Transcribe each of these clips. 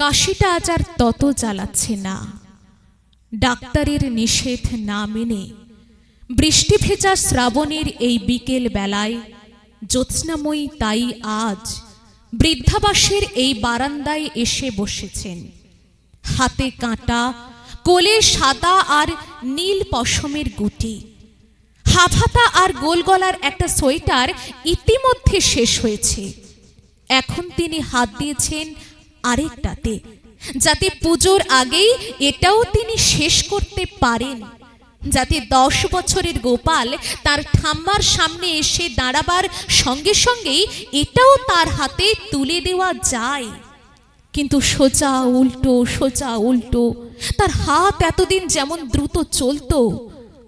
কাশিটা আজ আর তত জ্বালাচ্ছে না। ডাক্তারের নিষেধ না মেনে বৃষ্টি ভেজা শ্রাবণের এই বিকেল বেলায় জ্যোৎস্নাময়ী তাই আজ বৃদ্ধাবাসের এই বারান্দায় এসে বসেছেন। হাতে কাঁটা, কোলে সাদা আর নীল পশমের গুটি। হাফাতা আর গোলগলার একটা সোয়েটার ইতিমধ্যে শেষ হয়েছে। এখন তিনি হাত দিয়েছেন আরেকটাতে, যাতে পুজোর আগেই এটাও তিনি শেষ করতে পারেন। যাতে দশ বছরের গোপাল তার ঠাম্মার সামনে এসে দাঁড়াবার সঙ্গে সঙ্গেই এটাও তার হাতে তুলে দেওয়া যায়। কিন্তু সোজা উল্টো সোজা উল্টো, তার হাত এতদিন যেমন দ্রুত চলতো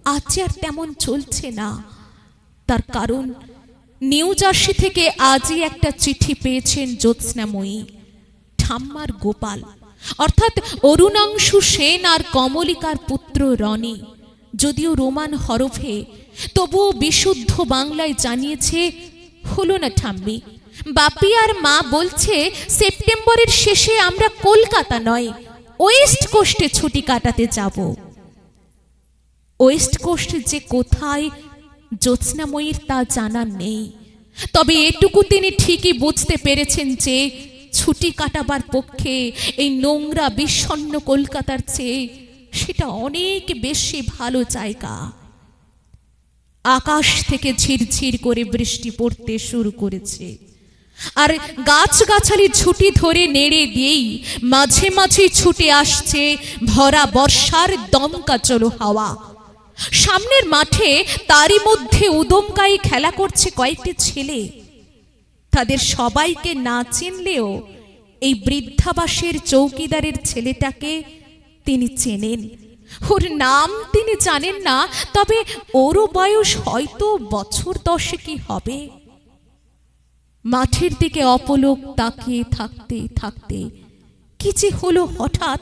আজ আর তেমন চলছে না। তার কারণ নিউ জার্সি থেকে আজই একটা চিঠি পেয়েছেন জ্যোৎস্নাময়ী। ঠাম্মার গোপাল। অর্থাৎ অরুণাংশু সেন আর কমলিকার পুত্র রনি। যদিও রোমান হরফে তবুও বিশুদ্ধ বাংলায় জানিয়েছে, হলো না ঠাম্মি, বাপি আর মা বলছে, সেপ্টেম্বরের শেষে আমরা কলকাতা নয়, ওয়েস্ট কোস্টে ছুটি কাটাতে যাব। ওয়েস্ট কোস্ট যে কোথায়, জ্যোৎস্নাময়ীর তা জানা নেই। তবে এটুকু তিনি ঠিকই বুঝতে পেরেছেন যে ছুটি কাটাবার পক্ষে এই নোংরা বিষণ্ণ কলকাতার চেয়ে সেটা অনেক বেশি ভালো জায়গা। আকাশ থেকে ঝিরঝির করে বৃষ্টি পড়তে শুরু করেছে। আর গাছগাছালি ছুটি ধরে নেড়ে দিয়েই মাঝে মাঝে ছুটে আসছে ভরা বর্ষার দমকা চলো হাওয়া। সামনের মাঠে তারই মধ্যে উদমকাই খেলা করছে কয়েকটি ছেলে। তাদের সবাইকে না চিনলেও এই বৃদ্ধাবাসের চৌকিদারের ছেলেটাকে তিনি চেনেন। ওর নাম তিনি জানেন না, তবে ওরও বয়স হয়তো বছর দশে কি হবে। মাঠের দিকে অপলোক তাকিয়ে থাকতে থাকতে কি যে হলো হঠাৎ,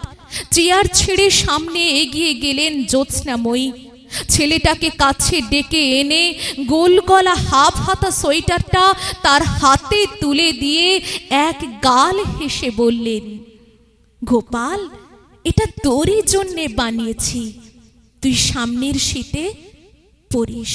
চেয়ার ছেড়ে সামনে এগিয়ে গেলেন জ্যোৎস্নাময়ী ছেলেটাকে কাছে ডেকে এনে গোল গলা হাফ হাতা সোয়েটারটা তার হাতে তুলে দিয়ে এক গাল হেসে বললেন, গোপাল, এটা তোরই জন্যে বানিয়েছি। তুই সামনের শীতে পড়িস।